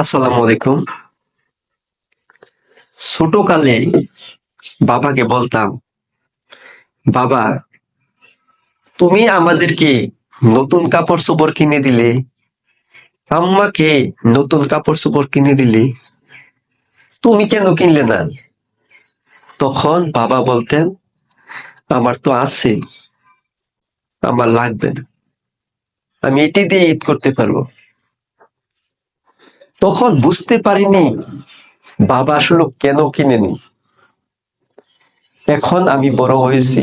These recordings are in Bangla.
আসসালামু আলাইকুম। ছোটকালে বাবাকে বলতাম, বাবা, তুমি আমাদেরকে নতুন কাপড় চোপড় কিনে দিলে, আম্মাকে নতুন কাপড় চোপড় কিনে দিলে, তুমি কেন কিনলে না? তখন বাবা বলতেন, আমার তো আছে, আমার লাগবে না। আমি এটি দিয়ে ঈদ করতে পারব। তখন বুঝতে পারিনি বাবা আসলে কেন কিনেনি। এখন আমি বড় হয়েছি,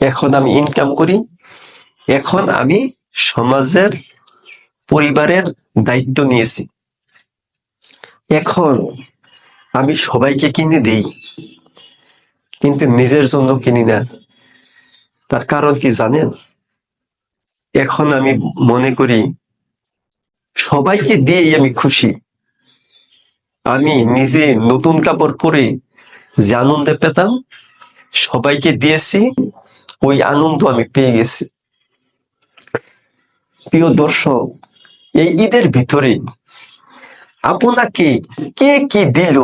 এখন আমি ইনকাম করি, এখন আমি সমাজের, পরিবারের দায়িত্ব নিয়েছি। এখন আমি সবাইকে কিনে দেই, কিন্তু নিজের জন্য কিনি না। তার কারণ কি জানেন? এখন আমি মনে করি সবাইকে দিয়েই আমি খুশি। আমি নিজে নতুন কাপড় পরে যে আনন্দ পেতাম, সবাইকে দিয়েছি, ওই আনন্দ আমি পেয়ে গেছি। প্রিয় দর্শক, এই ঈদের ভিতরে আপনাকে কে কি দিল,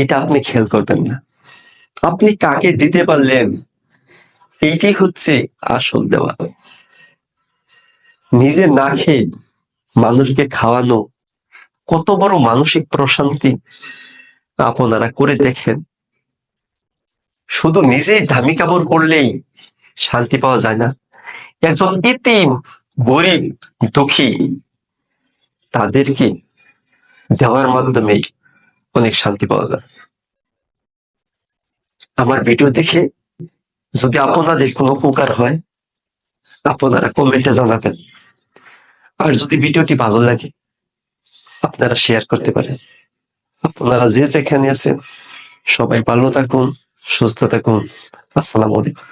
এটা আপনি খেয়াল করবেন না। আপনি কাকে দিতে পারলেন এইটাই হচ্ছে আসল দেওয়া। নিজে না খেয়ে মানুষকে খাওয়ানো কত বড় মানসিক প্রশান্তি আপনারা করে দেখেন। শুধু নিজেই দামি কাপড় পরলেই শান্তি পাওয়া যায় না। একজন ইতিম গরিব, দুঃখী তাদেরকে দেওয়ার মাধ্যমে অনেক শান্তি পাওয়া যায়। আমার ভিডিও দেখে যদি আপনাদের কোনো উপকার হয়, আপনারা কমেন্টে জানাবেন। আর যদি ভিডিওটি ভালো লাগে, আপনারা শেয়ার করতে পারেন। আপনারা যে যেখানে আছেন, সবাই ভালো থাকুন, সুস্থ থাকুন। আসসালামু আলাইকুম।